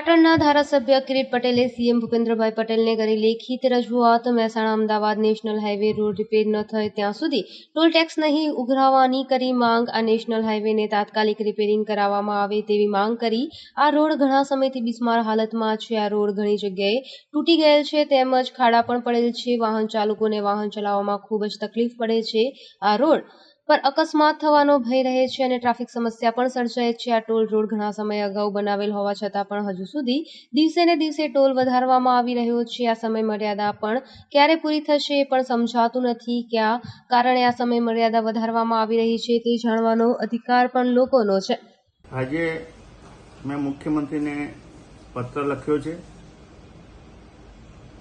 મહેસાણાના ધારાસભ્ય કિરીટ પટેલે સીએમ ભૂપેન્દ્રભાઈ પટેલને કરી લેખિત રજૂઆત. Mehsana Ahmedabad national highway road repair ન થાય ત્યાં સુધી ટોલ ટેક્સ નહીં ઉઘરાવવાની કરી માંગ. આ નેશનલ હાઈવેને તાત્કાલિક રિપેરિંગ કરાવવામાં આવે તેવી માંગ કરી. આ રોડ ઘણા સમયથી બિસ્માર હાલતમાં છે. આ રોડ ઘણી જગ્યાએ તૂટી ગયેલ છે. તેમજ ખાડા પણ પડેલ છે. વાહન ચાલકોને વાહન ચલાવવામાં ખૂબ જ તકલીફ પડે છે. આ રોડ પર અકસ્માત થવાનો ભય રહે છે અને ટ્રાફિક સમસ્યા પણ સર્જાય છે. આ ટોલ રોડ ઘણા સમય અગાઉ બનાવેલ હોવા છતાં પણ હજુ સુધી દિવસે ને દિવસે ટોલ વધારવામાં આવી રહ્યો છે. આ સમય મર્યાદા પણ ક્યારે પૂરી થશે એ પણ સમજાતું નથી. ક્યાં કારણે આ સમય મર્યાદા વધારવામાં આવી રહી છે તે જાણવાનો અધિકાર પણ લોકોનો છે. આજે મેં મુખ્યમંત્રીને પત્ર લખ્યો છે.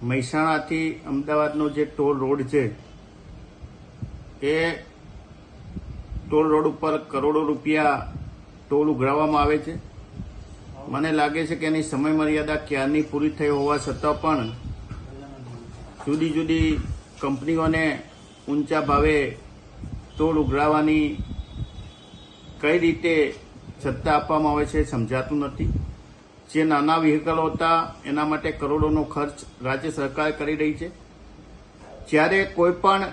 મહેસાણાથી અમદાવાદનો જે ટોલ રોડ છે, એ ટોલ રોડ ઉપર કરોડો રૂપિયા ટોલ ઉઘરાવવામાં આવે છે. મને લાગે છે કે એની સમય મર્યાદા ક્યારની પૂરી થઈ હોવા છતાં પણ જુદી જુદી કંપનીઓને ઊંચા ભાવે ટોલ ઉઘરાવવાની કઈ રીતે સત્તા આપવામાં આવે છે સમજાતું નથી. જે નાના વ્હીકલો હતા, એના માટે કરોડોનો ખર્ચ રાજ્ય સરકાર કરી રહી છે. જ્યારે કોઈ પણ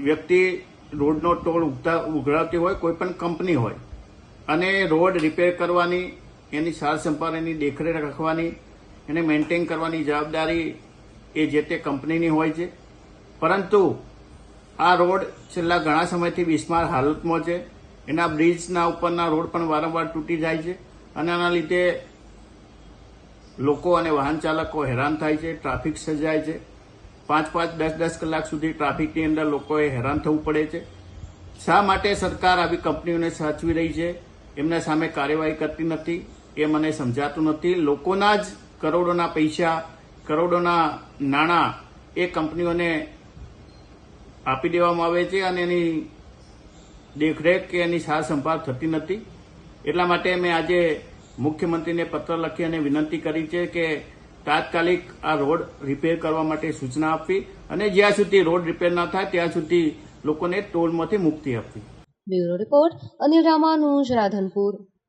વ્યક્તિ રોડનો ટોલ ઉગતા- ઉઘરાવતી હોય, કોઈ પણ કંપની હોય, અને રોડ રિપેર કરવાની, એની સાર સંભાળ એની દેખરેખ રાખવાની, એને મેન્ટેન કરવાની જવાબદારી એ જે તે કંપનીની હોય છે. પરંતુ આ રોડ છેલ્લા ઘણા સમયથી બિસ્માર હાલતમાં છે. એના બ્રિજના ઉપરના રોડ પણ વારંવાર તૂટી જાય છે અને આના લીધે લોકો અને વાહન ચાલકો હેરાન થાય છે, ટ્રાફિક સર્જાય છે. પાંચ પાંચ દસ દસ કલાક સુધી ટ્રાફિકની અંદર લોકોએ હેરાન થવું પડે છે. શા માટે સરકાર આવી કંપનીઓને સાચવી રહી છે? એમના સામે કાર્યવાહી કરતી નથી. એ મને સમજાતું નથી. લોકોના જ કરોડોના પૈસા, કરોડોના નાણાં એ કંપનીઓને આપી દેવામાં આવે છે અને એની દેખરેખ કે એની સાર સંભાળ થતી નથી. એટલા માટે મેં આજે મુખ્યમંત્રીને પત્ર લખી અને વિનંતી કરી છે કે તાત્કાલિક આ રોડ રિપેર કરવા માટે સૂચના આપવી અને જ્યાં સુધી રોડ રિપેર ના થાય ત્યાં સુધી લોકોને ટોલમાંથી મુક્તિ આપવી. Bureau report Anil Ramanuj, Radhanpur.